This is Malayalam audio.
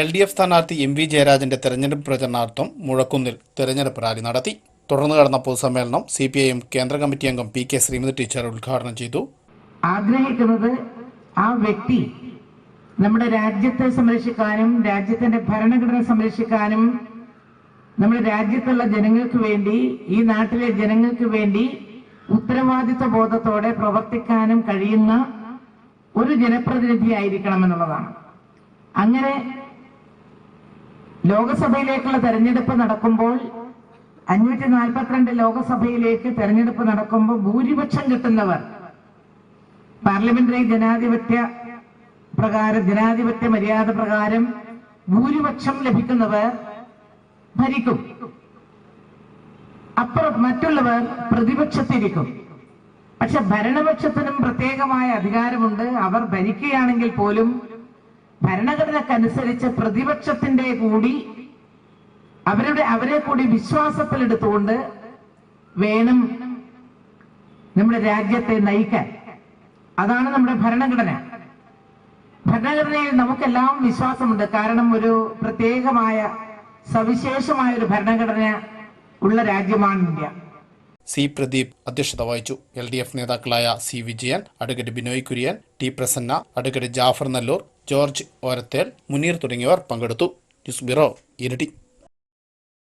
എൽ ഡി എഫ് സ്ഥാനാർത്ഥി എം വി ജയരാജന്റെ തെരഞ്ഞെടുപ്പ് പ്രചരണാർത്ഥം മുഴക്കുന്നിൽ തെരഞ്ഞെടുപ്പ് റാലി നടത്തി. തുടർന്ന് കടന്ന പൊതുസമ്മേളനം സി പി ഐ എം കേന്ദ്ര കമ്മിറ്റി അംഗം പി കെ ശ്രീമതി ടീച്ചർ ഉദ്ഘാടനം ചെയ്തു. ആഗ്രഹിക്കുന്നത് ആ വ്യക്തി നമ്മുടെ രാജ്യത്തെ സംരക്ഷിക്കാനും രാജ്യത്തിന്റെ ഭരണഘടന സംരക്ഷിക്കാനും നമ്മുടെ രാജ്യത്തുള്ള ജനങ്ങൾക്ക് വേണ്ടി ഈ നാട്ടിലെ ജനങ്ങൾക്ക് വേണ്ടി ഉത്തരവാദിത്വ ബോധത്തോടെ പ്രവർത്തിക്കാനും കഴിയുന്ന ഒരു ജനപ്രതിനിധി ആയിരിക്കണം എന്നുള്ളതാണ്. അങ്ങനെ ലോകസഭയിലേക്കുള്ള തെരഞ്ഞെടുപ്പ് നടക്കുമ്പോൾ അഞ്ഞൂറ്റി നാൽപ്പത്തിരണ്ട് ലോകസഭയിലേക്ക് തെരഞ്ഞെടുപ്പ് നടക്കുമ്പോൾ ഭൂരിപക്ഷം കിട്ടുന്നവർ പാർലമെന്ററി ജനാധിപത്യ പ്രകാരം ജനാധിപത്യ മര്യാദ പ്രകാരം ഭൂരിപക്ഷം ലഭിക്കുന്നവർ ഭരിക്കും. അപ്പുറം മറ്റുള്ളവർ പ്രതിപക്ഷത്തിരിക്കും. പക്ഷെ ഭരണപക്ഷത്തിനും പ്രത്യേകമായ അധികാരമുണ്ട്. അവർ ഭരിക്കുകയാണെങ്കിൽ പോലും ഭരണഘടനക്കനുസരിച്ച് പ്രതിപക്ഷത്തിന്റെ കൂടി അവരുടെ അവരെ കൂടി വിശ്വാസത്തിലെടുത്തുകൊണ്ട് വേണം നമ്മുടെ രാജ്യത്തെ നയിക്കാൻ. അതാണ് നമ്മുടെ ഭരണഘടന. ഭരണഘടനയിൽ നമുക്കെല്ലാം വിശ്വാസമുണ്ട്. കാരണം ഒരു പ്രത്യേകമായ സവിശേഷമായ ഒരു ഭരണഘടന ഉള്ള രാജ്യമാണ് ഇന്ത്യ. സി പ്രദീപ് അധ്യക്ഷത വഹിച്ചു. എൽ ഡി എഫ് നേതാക്കളായ C Vijayan advocate Binoy Kurian T Prasanna advocate Jafar Nallur George Orathel Muneer തുടങ്ങിയവർ പങ്കെടുത്തു. ന്യൂസ് ബ്യൂറോ ഇരട്ടി.